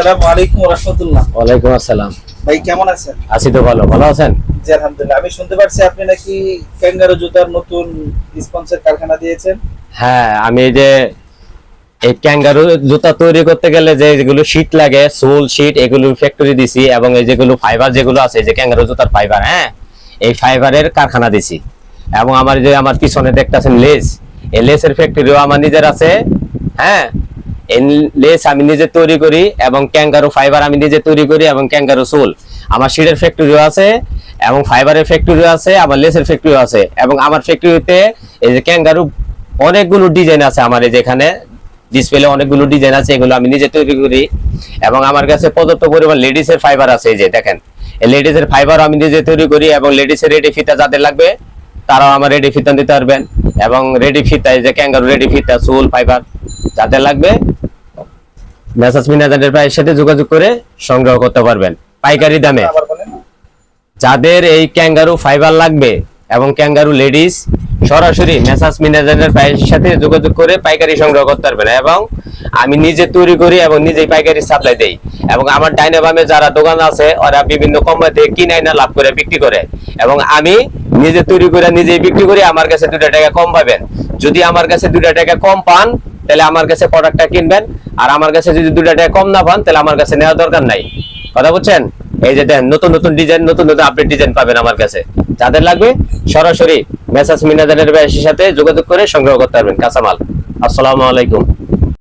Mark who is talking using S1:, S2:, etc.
S1: আসসালামু আলাইকুম রহমতুল্লাহ।
S2: ওয়ালাইকুম আসসালাম।
S1: ভাই কেমন আছেন?
S2: আছি তো ভালো ভালো আছেন?
S1: জি আলহামদুলিল্লাহ। আমি শুনতে পারছি আপনি নাকি ক্যাঙ্গারো জুতার নতুন স্পন্সর কারখানা দিয়েছেন।
S2: হ্যাঁ আমি যে এই ক্যাঙ্গারু জুতা তৈরি করতে গেলে যে যেগুলো শীট লাগে সোল শীট এগুলো ফ্যাক্টরি দিছি এবং এই যেগুলো ফাইবার যেগুলো আছে যে ক্যাঙ্গারু জুতার ফাইবার হ্যাঁ? এই ফাইবারের কারখানা দিছি। এবং আমার যে আমার পিছনে দেখতেছেন লেস এই লেসের ফ্যাক্টরিও আমার নিজের আছে হ্যাঁ? লেস আমি নিজে তৈরি করি এবং ক্যাঙ্গারু ফাইবার আমি নিজে তৈরি করি এবং ক্যাঙ্গারু সোল আমার শিটের ফ্যাক্টরিও আছে এবং ফাইবারের ফ্যাক্টরিও আছে, আমার লেসের ফ্যাক্টরিও আছে এবং আমার ফ্যাক্টরিতে এই যে ক্যাঙ্গারু অনেকগুলো ডিজাইন আছে আমার এই যেখানে। ডিসপ্লে অনেকগুলো ডিজাইন আছে, এগুলো আমি নিজে তৈরি করি। এবং আমার কাছে পর্যাপ্ত পরিমাণ লেডিসের ফাইবার আছে এই যে দেখেন। এই লেডিস এর ফাইবার আমি নিজে তৈরি করি এবং লেডিসের রেডি ফিতা যাদের লাগবে, তারাও আমার রেডি ফিতা দিতে পারবেন। এবং রেডি ফিতা, এই যে ক্যাঙ্গারু রেডি ফিতা সোল ফাইবার যাদের লাগবে মেসাজ মিনাজারের প্রায় সাথে যোগাযোগ করে সংগ্রহ করতে পারবেন। পাইকারি দামে। যাদের এই ক্যাঙ্গারু ফাইবার লাগবে এবং ক্যাঙ্গারু লেডিস সরাসরি মেসাজ মিনাজারের ভাইয়ের সাথে যোগাযোগ করে পাইকারি সংগ্রহ করতে পারবেন এবং আমি নিজে তৈরি করি এবং নিজেই পাইকারি সাপ্লাই দেই। এবং আমার ডাইনে বামে যারা দোকান আছে ওরা বিভিন্ন কোম্পানি থেকে কিনাই না লাভ করে বিক্রি করে। এবং আমি নিজে তৈরি করে নিজেই বিক্রি করি আমার কাছে দুটা টাকা কম পাবেন। যদি আমার কাছে দুটা টাকা কম পান তাহলে আমার কাছে প্রোডাক্টটা কিনবেন, আর আমার কাছে যদি দুটা টাকা কম না পান, তাহলে আমার কাছে নেওয়ার দরকার নাই। কথা বুঝছেন? এই যে দেন, নতুন নতুন ডিজাইন নতুন নতুন আপডেট ডিজাইন পাবেন আমার কাছে। যাদের লাগবে, সরাসরি মেসাজ মিনাজারের ব্যাসের সাথে যোগাযোগ করে সংগ্রহ করতে পারবেন কাঁচামাল। আসসালামু আলাইকুম।